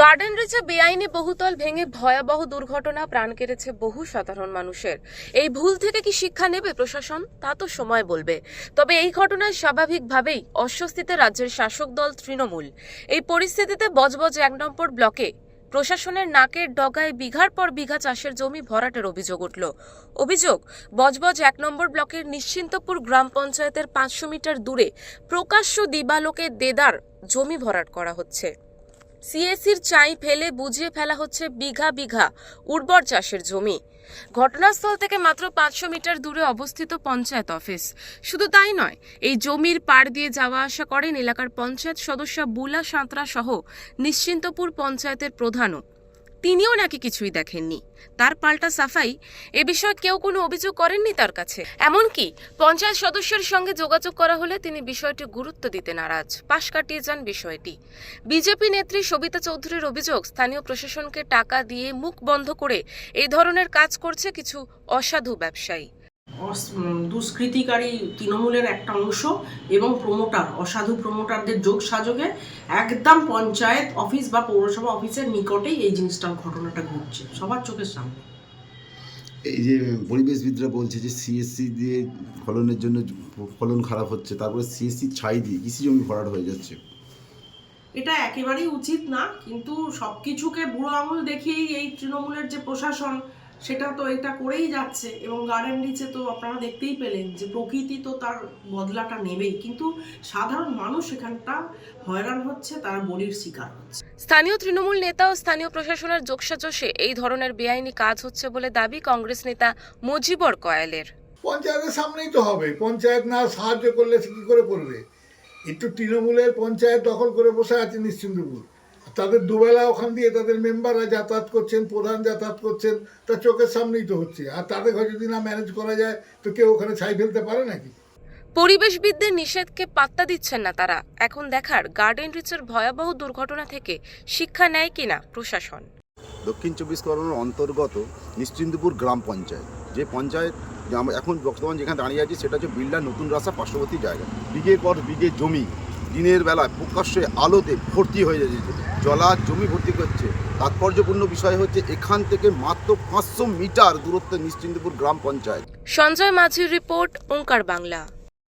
Garden রিচে বেআইনি বহুতল ভেঙে ভয়াবহ দুর্ঘটনা, প্রাণ কেড়েছে বহু সাধারণ মানুষের। এই ভুল থেকে কি শিক্ষা নেবে প্রশাসন? তা তো সময় বলবে। তবে এই ঘটনায় স্বাভাবিকভাবেই অস্বস্তিতে রাজ্যের শাসক দল তৃণমূল। এই পরিস্থিতিতে বজবজ এক নম্বর ব্লকে প্রশাসনের নাকের ডগায় বিঘার পর বিঘা চাষের জমি ভরাটের অভিযোগ উঠল। অভিযোগ, বজবজ এক নম্বর ব্লকের নিশ্চিন্তপুর গ্রাম পঞ্চায়েতের পাঁচশো মিটার দূরে প্রকাশ্য দিবালোকে দেদার জমি ভরাট করা হচ্ছে। সিএসির চাই ফেলে বুঝিয়ে ফেলা হচ্ছে বিঘা বিঘা উর্বর চাষের জমি। ঘটনাস্থল থেকে মাত্র পাঁচশো মিটার দূরে অবস্থিত পঞ্চায়েত অফিস। শুধু তাই নয়, এই জমির পাড় দিয়ে যাওয়া আসা করেন এলাকার পঞ্চায়েত সদস্য বুলা সাঁতরা সহ নিশ্চিন্তপুর পঞ্চায়েতের প্রধানও। তিনিও নাকি কিছুই দেখেননি। তার পাল্টা সাফাই এ বিষয়ে কেউ কোনো অভিযোগ করেননি তার কাছে। এমনকি পঞ্চায়েত সদস্যের সঙ্গে যোগাযোগ করা হলে তিনি বিষয়টি গুরুত্ব দিতে নারাজ। পাশ কাটিয়ে যান বিষয়টি। বিজেপি নেত্রী সবিতা চৌধুরীর অভিযোগ, স্থানীয় প্রশাসনকে টাকা দিয়ে মুখ বন্ধ করে এই ধরনের কাজ করছে কিছু অসাধু ব্যবসায়ী। দুষ্কৃতিকারী তৃণমূলের একটা অংশ এবং প্রমোটার অসাধু প্রমোটারদের যোগ সাজগে একদম পঞ্চায়েত অফিস বা পৌরসভা অফিসের নিকটেই এই জিনিসটা ঘটনাটা ঘটছে। সবার চোখের সামনে। এই যে পরিবেশবিদরা বলছে যে সিএসসি দিয়ে ফলনের জন্য ফলন খারাপ হচ্ছে তারপরে সিএসসি ছাই দিয়ে কৃষি জমি ভরাট হয়ে যাচ্ছে। এটা একেবারেই উচিত না কিন্তু সব কিছুকে বুড়ো আঙুল দেখিয়েই এই তৃণমূলের যে প্রশাসন সেটা তো এটা করেই যাচ্ছে এবং গার্ডেন রিচে তো আপনারা দেখতেই পেলেন যে প্রকৃতি তো তার বদলাটা নেবেই। কিন্তু সাধারণ মানুষ এখানটা হয়রান হচ্ছে তারা বলির শিকার হচ্ছে। স্থানীয় তৃণমূল নেতা ও স্থানীয় প্রশাসনের যোগসাজশে এই ধরনের বেআইনি কাজ হচ্ছে বলে দাবি কংগ্রেস নেতা মজিবর কয়ালের। পঞ্চায়েতের সামনেই তো হবে। পঞ্চায়েত না সাহায্য করলে কি করে করবে? একটু তৃণমূলের পঞ্চায়েত দখল করে বসে আছে নিশ্চিন্তপুর তাদের দুবেলা ওখান দিয়ে তাদের মেম্বাররা যাতায়াত করছেন প্রধান যাতায়াত করছেন তার চোখের সামনেই তো হচ্ছে। আর তাদের ঘরে যদি না ম্যানেজ করা যায় তো কেউ ওখানে ছাই ফেলতে পারে নাকি? পরিবেশবিদদের নিষেধকে পাত্তা দিচ্ছেন না তারা। এখন দেখার গার্ডেন রিচের ভয়াবহ দুর্ঘটনা থেকে শিক্ষা নেয় কিনা প্রশাসন। দক্ষিণ চব্বিশ পরগনার অন্তর্গত নিশ্চিন্তপুর গ্রাম পঞ্চায়েত। যে পঞ্চায়েত আমরা এখন বর্তমান যেখানে দাঁড়িয়ে আছি সেটা হচ্ছে বিল্ডার নতুন রাস্তা পার্শ্ববর্তী জায়গা। বিঘের পর বিঘে জমি। দিনের বেলায় প্রকাশ্যে আলোতে ভর্তি হয়ে যাচ্ছে, জলা জমি ভর্তি করছে। তাৎপর্যপূর্ণ বিষয় হচ্ছে এখান থেকে মাত্র পাঁচশো মিটার দূরত্বে নিশ্চিন্তপুর গ্রাম পঞ্চায়েত। সঞ্জয় মাঝির রিপোর্ট, ওঙ্কার বাংলা।